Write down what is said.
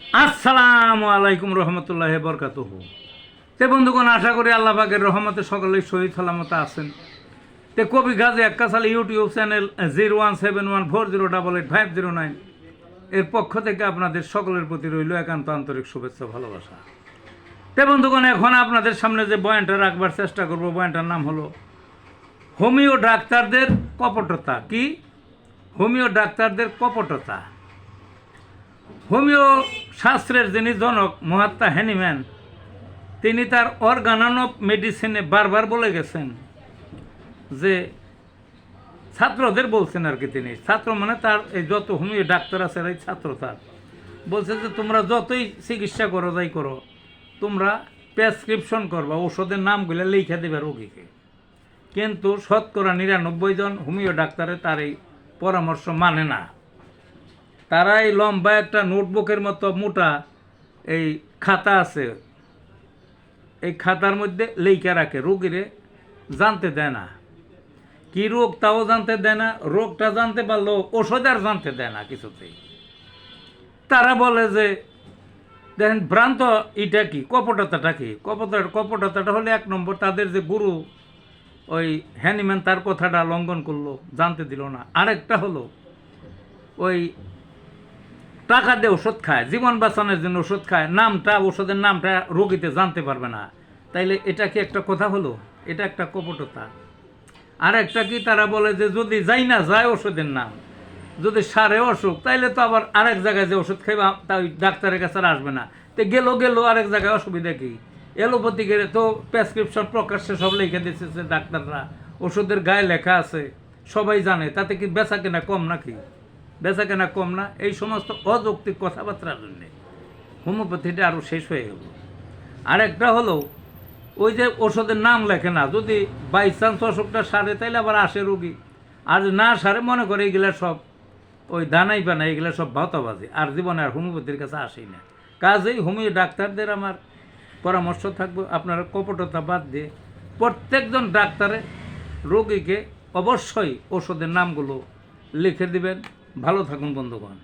আসসালামু আলাইকুম রহমতুল্লাহ বরকাত তে বন্ধুগণ, আশা করি আল্লাহ পাকের রহমতে সকলেই শহীদ সালামতে আছেন। তে কবি Gazi এক্কাশালী YouTube channel zero one seven one four zero double eight five zero nine এর পক্ষ থেকে আপনাদের সকলের প্রতি রইল একান্ত আন্তরিক শুভেচ্ছা ভালোবাসা। তে বন্ধুগণ, এখন আপনাদের সামনে যে বয়ানটা রাখবার চেষ্টা করব, বয়ানটার নাম হলো, হোমিও ডাক্তারদের কপটতা। কি? হোমিও ডাক্তারদের কপটতা। হোমিও শাস্ত্রের যিনি জনক মহাত্মা হ্যানিম্যান তিনি তার অর্গানান অফ মেডিসিনে বারবার বলে গেছেন যে ছাত্রদের বলছেন আর কি তিনি। ছাত্র মানে তার এই যত হোমিও ডাক্তার আছে, এই ছাত্র তার। বলছে যে, তোমরা যতই চিকিৎসা করো, যাই করো, তোমরা প্রেসক্রিপশন করবা ওষুধের নামগুলো লিখে দেবে রোগীকে। কিন্তু শতকরা নিরানব্বই জন হোমিও ডাক্তারে তার এই পরামর্শ মানে না। তারা এই লম্বা একটা নোটবুকের মতো মোটা এই খাতা আছে। এই খাতার মধ্যে লেখা রাখে, রোগীরে জানতে দেয় না। কি রোগ তাও জানতে দেয় না, রোগটা জানতে পারল ওষুধ আর জানতে দেয় না কিছুতেই। তারা বলে যে, দেখেন ভ্রান্ত এটা কি, কপটতাটা কি? কপট, কপটতাটা হলে এক নম্বর, তাদের যে গুরু ওই হ্যানিম্যান তার কথাটা লঙ্ঘন করল, জানতে দিল না। আরেকটা হলো ওই টাকা দিয়ে ওষুধ খায়, জীবন বাঁচানোর জন্য ওষুধ খায়, নামটা, ওষুধের নামটা রোগীতে জানতে পারবে না। তাইলে এটা কি একটা কথা হলো? এটা একটা কপটতা। আর একটা কি তারা বলে যে, যদি যাই না, যায় ওষুধের নাম। যদি সারে অসুখ, তাইলে তো আবার আরেক জায়গায় যে ওষুধ খাইবা তা ওই ডাক্তারের কাছে আর আসবে না। তো গেল গেল, আরেক জায়গায় অসুবিধা কি? এলোপ্যাথি গেলে তো প্রেসক্রিপশন প্রকাশ্যে সব লিখে দিচ্ছে ডাক্তাররা, ওষুধের গায়ে লেখা আছে, সবাই জানে, তাতে কি বেচা কেনা কম নাকি? বেচা কেনা কম না, এই সমস্ত অযৌক্তিক কথাবার্তার জন্যে। হোমিওপ্যাথিটা আরও শেষ হয়ে গেল। আরেকটা হলো, ওই যে ওষুধের নাম লেখে না, যদি বাই চান্স অসুখটা সারে, তাইলে আবার আসে রুগী। আর না সারে, মনে করে এগুলা সব, ওই দানাই পানা এগুলা সব ভাতাবাজি আর জীবনে আর হোমিওপ্যাথির কাছে আসেই না। কাজেই হোমিও ডাক্তারদের আমার পরামর্শ থাকবে, আপনারা কপটতা বাদ দিয়ে প্রত্যেকজন ডাক্তারে রোগীকে অবশ্যই ওষুধের নামগুলো লিখে দিবেন। ভালো থাকুন বন্ধুগণ।